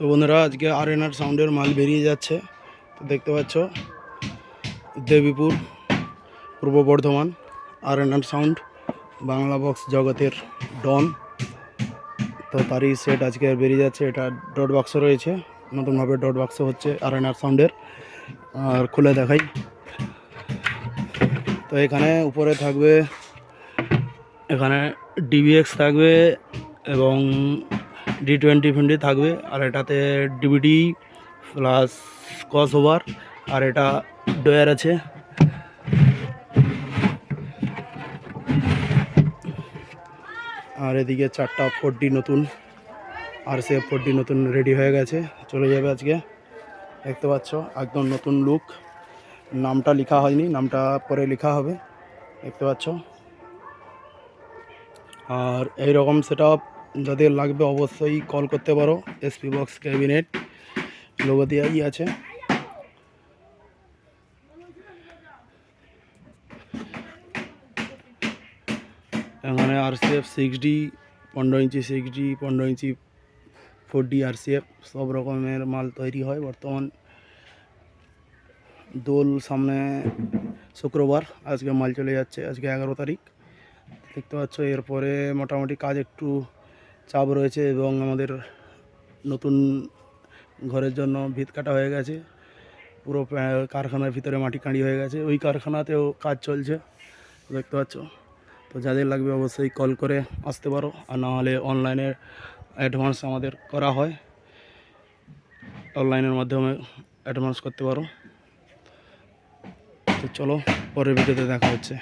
তো বন্ধুরা, আজকে আর এন আর সাউন্ডের মাল বেরিয়ে যাচ্ছে। তো দেখতে পাচ্ছ, Devipur, Purba Bardhaman R N R sound Bangla box জগতের ডন তো তারই সেট আজকে বেরিয়ে যাচ্ছে, এটা ডট বাক্স রয়েছে। নতুনভাবে ডট বাক্স হচ্ছে আর এন আর সাউন্ডের আর খুলে দেখাই। তো এখানে উপরে থাকবে, এখানে ডিবিএক্স থাকবে এবং ডি টোয়েন্টি ফিন্টি থাকবে, আর এটাতে ডিভিডি প্লাস ক্রস ওভার আর এটা ডয়ার আছে। আর এদিকে চারটা ফোরটি নতুন আর সে ফোরটি নতুন রেডি হয়ে গেছে। চলে যাবে আজকে। দেখতে পাচ্ছ, একদম নতুন লুক নামটা লেখা হয়নি, নামটা পরে লেখা হবে। দেখতে পাচ্ছ। আর এই রকম সেট যাদের লাগবে অবশ্যই কল করতে পারো এসপি বক্স ক্যাবিনেট লোগো দেওয়াই আছে। এখানে R C F six D পনেরো ইঞ্চি সিক্স ডি পনেরো ইঞ্চি four D R C F সব রকমের মাল তৈরি হয় বর্তমান। দোল সামনে শুক্রবার, আজকে মাল চলে যাচ্ছে, আজকে এগারো তারিখ। দেখতে পাচ্ছ, এরপরে মোটামুটি কাজ একটু চাপ রয়েছে এবং আমাদের নতুন ঘরের জন্য ভিত কাটা হয়ে গেছে। পুরো কারখানার ভিতরে মাটি কাঁড়ি হয়ে গেছে। ওই কারখানাতেও কাজ চলছে, দেখতে পাচ্ছ? তো যাদের লাগবে অবশ্যই কল করে আসতে পারো, আর না হলে অনলাইনে অ্যাডভান্স আমাদের করা হয়। অনলাইনের মাধ্যমে অ্যাডভান্স করতে পারো। তো চলো, পরের ভিডিওতে দেখা হচ্ছে।